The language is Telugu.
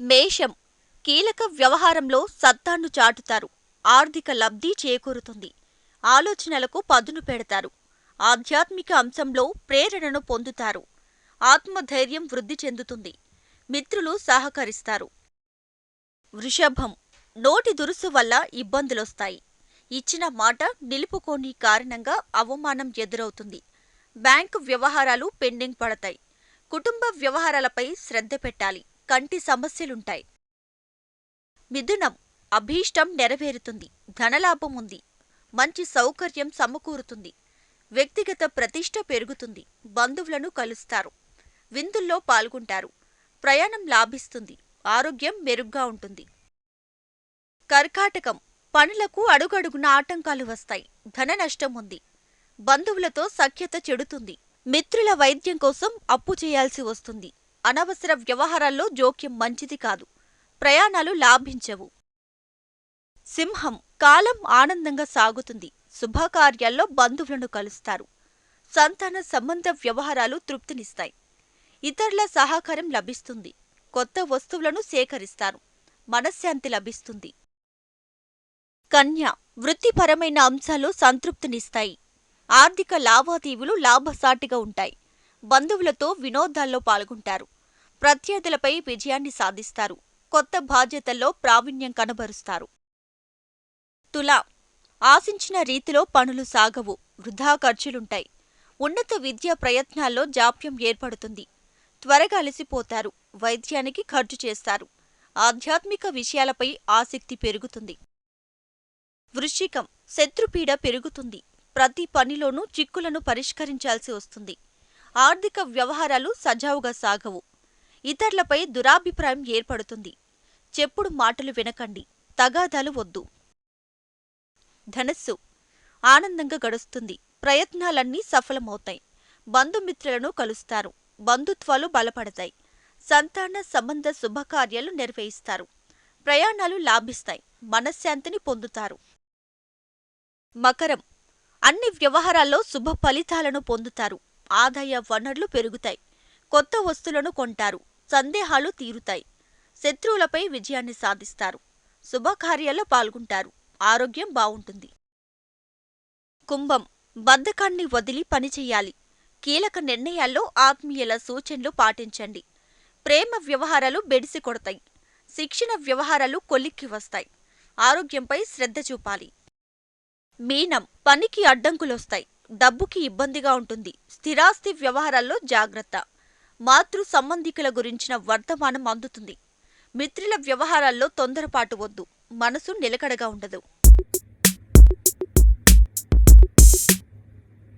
మేషం కీలక వ్యవహారంలో సత్తాను చాటుతారు. ఆర్థిక లబ్ధి చేకూరుతుంది. ఆలోచనలకు పదును పెడతారు. ఆధ్యాత్మిక అంశంలో ప్రేరణను పొందుతారు. ఆత్మధైర్యం వృద్ధి చెందుతుంది. మిత్రులు సహకరిస్తారు. వృషభం నోటి దురుసు వల్ల ఇబ్బందులొస్తాయి. ఇచ్చిన మాట నిలుపుకోని కారణంగా అవమానం ఎదురవుతుంది. బ్యాంకు వ్యవహారాలు పెండింగ్ పడతాయి. కుటుంబ వ్యవహారాలపై శ్రద్ధ పెట్టాలి. కంటి సమస్యలుంటాయి. మిథునం అభీష్టం నెరవేరుతుంది. ధనలాభం ఉంది. మంచి సౌకర్యం సమకూరుతుంది. వ్యక్తిగత ప్రతిష్ట పెరుగుతుంది. బంధువులను కలుస్తారు. విందుల్లో పాల్గొంటారు. ప్రయాణం లాభిస్తుంది. ఆరోగ్యం మెరుగ్గా ఉంటుంది. కర్కాటకం పనులకు అడుగడుగున ఆటంకాలు వస్తాయి. ధన నష్టం ఉంది. బంధువులతో సఖ్యత చెడుతుంది. మిత్రుల వైద్యం కోసం అప్పు చేయాల్సి వస్తుంది. అనవసర వ్యవహారాల్లో జోక్యం మంచిది కాదు. ప్రయాణాలు లాభించవు. సింహం కాలం ఆనందంగా సాగుతుంది. శుభకార్యాల్లో బంధువులను కలుస్తారు. సంతాన సంబంధ వ్యవహారాలు తృప్తినిస్తాయి. ఇతరుల సహకారం లభిస్తుంది. కొత్త వస్తువులను సేకరిస్తారు. మనశ్శాంతి లభిస్తుంది. కన్య వృత్తిపరమైన అంశాలు సంతృప్తినిస్తాయి. ఆర్థిక లావాదేవీలు లాభసాటిగా ఉంటాయి. బంధువులతో వినోదాల్లో పాల్గొంటారు. ప్రత్యర్థులపై విజయాన్ని సాధిస్తారు. కొత్త బాధ్యతల్లో ప్రావీణ్యం కనబరుస్తారు. తులా ఆశించిన రీతిలో పనులు సాగవు. వృధా ఖర్చులుంటాయి. ఉన్నత విద్యా ప్రయత్నాల్లో జాప్యం ఏర్పడుతుంది. త్వరగా అలసిపోతారు. వైద్యానికి ఖర్చు చేస్తారు. ఆధ్యాత్మిక విషయాలపై ఆసక్తి పెరుగుతుంది. వృశ్చికం శత్రుపీడ పెరుగుతుంది. ప్రతి పనిలోనూ చిక్కులను పరిష్కరించాల్సి వస్తుంది. ఆర్థిక వ్యవహారాలు సజావుగా సాగవు. ఇతరులపై దురాభిప్రాయం ఏర్పడుతుంది. చెప్పుడు మాటలు వినకండి. తగాదాలు వద్దు. ధనస్సు. ఆనందంగా గడుస్తుంది. ప్రయత్నాలన్నీ సఫలమవుతాయి. బంధుమిత్రులను కలుస్తారు. బంధుత్వాలు బలపడతాయి. సంతాన సంబంధ శుభకార్యాలు నిర్వహిస్తారు. ప్రయాణాలు లాభిస్తాయి. మనశ్శాంతిని పొందుతారు. మకరం. అన్ని వ్యవహారాల్లో శుభ ఫలితాలను పొందుతారు. ఆదాయ వనరులు పెరుగుతాయి. కొత్త వస్తువులను కొంటారు. సందేహాలు తీరుతాయి. శత్రువులపై విజయాన్ని సాధిస్తారు. శుభకార్యాల్లో పాల్గొంటారు. ఆరోగ్యం బావుంటుంది కుంభం. బద్ధకాన్ని వదిలి పనిచేయాలి కీలక నిర్ణయాల్లో ఆత్మీయుల సూచనలు పాటించండి. ప్రేమ వ్యవహారాలు బెడిసి కొడతాయి శిక్షణ వ్యవహారాలు కొలిక్కి వస్తాయి. ఆరోగ్యంపై శ్రద్ధ చూపాలి. మీనం. పనికి అడ్డంకులొస్తాయి. డబ్బుకి ఇబ్బందిగా ఉంటుంది. స్థిరాస్తి వ్యవహారాల్లో జాగ్రత్త. మాతృ సంబంధికుల గురించిన వర్తమానం అందుతుంది. మిత్రుల వ్యవహారాల్లో తొందరపాటు వద్దు. మనసు నిలకడగా ఉండదు.